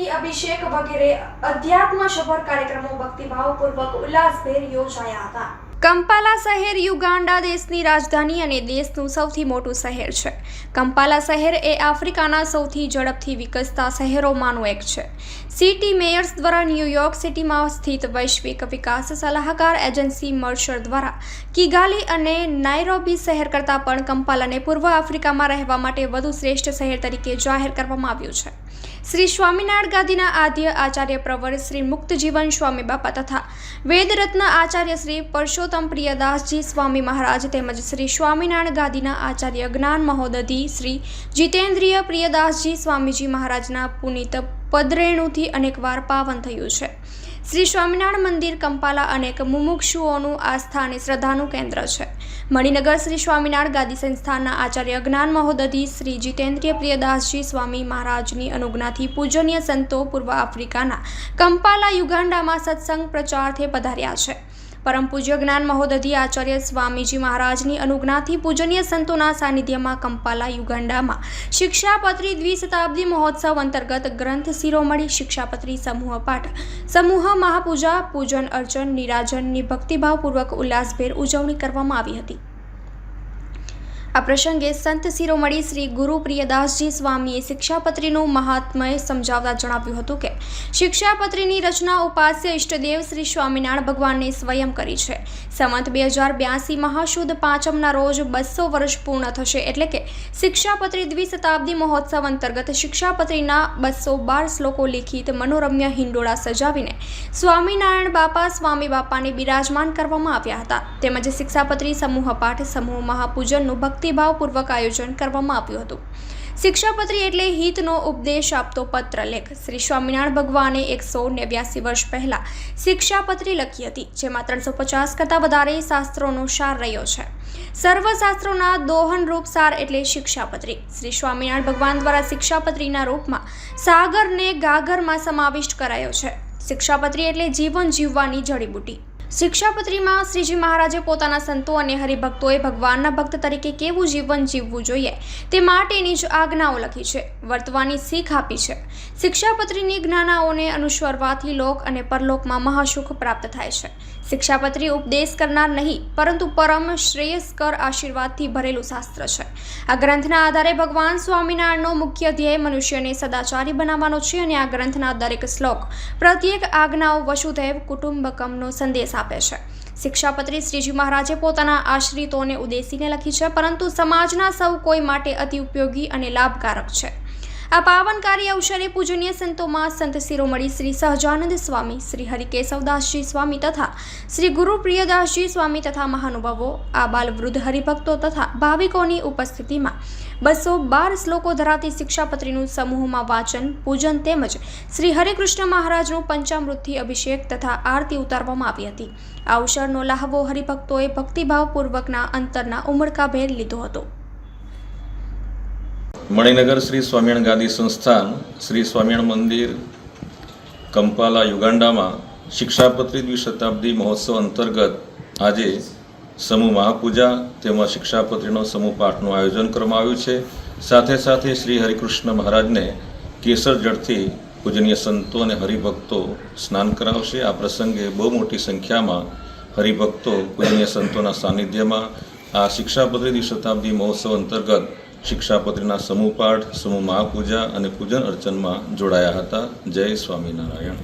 પંચામૃતથી અભિષેક વગેરે અધ્યાત્મ સભર કાર્યક્રમો ભક્તિભાવપૂર્વક ઉલ્લાસભેર યોજાયા હતા. કંપાલા શહેર યુગાન્ડા દેશની રાજધાની અને દેશનું સૌથી મોટું શહેર છે. કંપાલા શહેર એ આફ્રિકાના સૌથી ઝડપથી વિકસતા શહેરોમાંનું એક છે. સિટી મેયર્સ દ્વારા ન્યૂયોર્ક સિટીમાં સ્થિત વૈશ્વિક વિકાસ સલાહકાર એજન્સી મર્શર દ્વારા કિગાલી અને નાયરોબી શહેર કરતાં પણ કંપાલાને પૂર્વ આફ્રિકામાં રહેવા માટે વધુ શ્રેષ્ઠ શહેર તરીકે જાહેર કરવામાં આવ્યું છે. શ્રી સ્વામિનારાયણ ગાદીના આદ્ય આચાર્ય પ્રવર શ્રી મુક્ત જીવન સ્વામી બાપા તથા વેદરત્ન આચાર્ય શ્રી પરસોત્તમ પ્રિયદાસજી સ્વામી મહારાજ તેમજ શ્રી સ્વામિનારાયણ ગાદીના આચાર્ય જ્ઞાન મહોદધી શ્રી જીતેન્દ્રિય પ્રિયદાસજી સ્વામીજી મહારાજના પુનિત પદરેણુથી અનેકવાર પાવન થયું છે. શ્રી સ્વામિનારાયણ મંદિર, કંપાલા અનેક મુમુક્ષુઓનું આસ્થા અને શ્રદ્ધાનું કેન્દ્ર છે. મણિનગર શ્રી સ્વામિનારાયણ ગાદી સંસ્થાનના આચાર્ય જ્ઞાન મહોદધિ શ્રી જીતેન્દ્રિય પ્રિયદાસજી સ્વામી મહારાજની અનુજ્ઞાથી પૂજનીય સંતો પૂર્વ આફ્રિકાના કંપાલા યુગાન્ડામાં સત્સંગ પ્રચારથી પધાર્યા છે. પરમ પૂજ્ય જ્ઞાન મહોદધિ આચાર્ય સ્વામીજી મહારાજની અનુજ્ઞાથી પૂજનીય સંતોના સાનિધ્યમાં કંપાલા યુગાન્ડામાં શિક્ષાપત્રી દ્વિશતાબ્દી મહોત્સવ અંતર્ગત ગ્રંથ શિરોમણી શિક્ષાપત્રી સમૂહ પાઠ. સમૂહ મહાપૂજા, પૂજન અર્ચન, નિરાજનની ભક્તિભાવપૂર્વક ઉલ્લાસભેર ઉજવણી કરવામાં આવી હતી. આ પ્રસંગે સંત શિરોમણી શ્રી ગુરુ પ્રિયદાસજી સ્વામીએ શિક્ષાપત્રીનું મહાત્મય સમજાવતા જણાવ્યું હતું કે શિક્ષાપત્રીની રચના ઉપાસ્ય ઇષ્ટદેવ શ્રી સ્વામિનારાયણ ભગવાનને સ્વયં કરી છે. સંમત બે હજાર બ્યાસી મહાશુદ્ધ પાંચમના રોજ બસો વર્ષ પૂર્ણ થશે એટલે કે શિક્ષાપત્રી દ્વિશતાબ્દી મહોત્સવ અંતર્ગત શિક્ષાપત્રીના બસો બાર શ્લોકો લિખિત મનોરમ્ય હિંડોળા સજાવીને સ્વામિનારાયણ બાપા, સ્વામી બાપાને બિરાજમાન કરવામાં આવ્યા હતા. તેમજ શિક્ષાપત્રી સમૂહ પાઠ, સમૂહ મહાપૂજનનું ભક્તિભાવપૂર્વક આયોજન કરવામાં આવ્યું હતું. શિક્ષાપત્રી એટલે હિતનો ઉપદેશ આપતો પત્ર લેખ. શ્રી સ્વામિનારાયણ ભગવાને એકસો નેવ્યાસી વર્ષ પહેલાં શિક્ષાપત્રી લખી હતી, જેમાં ત્રણસો પચાસ કરતાં વધારે શાસ્ત્રોનો સાર રહ્યો છે. સર્વશાસ્ત્રોના દોહનરૂપ સાર એટલે શિક્ષાપત્રી. શ્રી સ્વામિનારાયણ ભગવાન દ્વારા શિક્ષાપત્રીના રૂપમાં સાગરને ગાગરમાં સમાવિષ્ટ કરાયો છે. શિક્ષાપત્રી એટલે જીવન જીવવાની જડીબુટી શિક્ષાપત્રીમાં શ્રીજી મહારાજે પોતાના સંતો અને હરિભક્તોએ ભગવાનના ભક્ત તરીકે કેવું જીવન જીવવું જોઈએ તે માટેની જ આજ્ઞાઓ લખી છે, વર્તવાની શીખ આપી છે. શિક્ષાપત્રીની જ્ઞાનાઓને અનુસરવાથી લોક અને પરલોકમાં મહાસુખ પ્રાપ્ત થાય છે. શિક્ષાપત્રી ઉપદેશ કરનાર નહીં, પરંતુ પરમ શ્રેયસ્કર આશીર્વાદથી ભરેલું શાસ્ત્ર છે. આ ગ્રંથના આધારે ભગવાન સ્વામિનારાયણનો મુખ્ય ધ્યેય મનુષ્યને સદાચારી બનાવવાનો છે અને આ ગ્રંથના દરેક શ્લોક, પ્રત્યેક આજ્ઞાઓ વસુધૈવ કુટુંબકમનો સંદેશ આપે છે. શિક્ષાપત્રી શ્રીજી મહારાજે પોતાના આશ્રિતોને ઉદ્દેશીને લખી છે, પરંતુ સમાજના સૌ કોઈ માટે અતિ ઉપયોગી અને લાભકારક છે. આ પાવનકારી અવસરે પૂજનીય સંતોમાં સંત શિરોમણી શ્રી સહજાનંદ સ્વામી, શ્રી હરિકેશવદાસજી સ્વામી તથા શ્રી ગુરુ પ્રિયદાસજી સ્વામી તથા મહાનુભાવો, આ બાલ વૃદ્ધ હરિભક્તો તથા ભાવિકોની ઉપસ્થિતિમાં બસો બાર શ્લોકો ધરાવતી શિક્ષાપત્રીનું સમૂહમાં વાંચન, પૂજન તેમજ શ્રી હરિકૃષ્ણ મહારાજનું પંચામૃતથી અભિષેક તથા આરતી ઉતારવામાં આવી હતી. આ અવસરનો લાહવો હરિભક્તોએ ભક્તિભાવપૂર્વકના અંતરના ઉમળકાભેર લીધો હતો. મણિનગર શ્રી સ્વામિનારાયણ ગાદી સંસ્થાન, શ્રી સ્વામિયણ મંદિર, કંપાલા યુગાન્ડામાં શિક્ષાપત્રી દ્વિશતાબ્દી મહોત્સવ અંતર્ગત આજે સમૂહ મહાપૂજા તેમજ શિક્ષાપત્રીનો સમૂહ પાઠનું આયોજન કરવામાં આવ્યું છે. સાથે સાથે શ્રી હરિકૃષ્ણ મહારાજને કેસર જળથી પૂજનીય સંતો અને હરિભક્તો સ્નાન કરાવશે. આ પ્રસંગે બહુ મોટી સંખ્યામાં હરિભક્તો પૂજનીય સંતોના સાનિધ્યમાં આ શિક્ષાપત્રી દ્વિશતાબ્દી મહોત્સવ અંતર્ગત શિક્ષાપત્રીના સમૂહ પાઠ સમૂહ મહાપૂજા અને પૂજન અર્ચનમાં જોડાયા હતા. જય સ્વામિનારાયણ.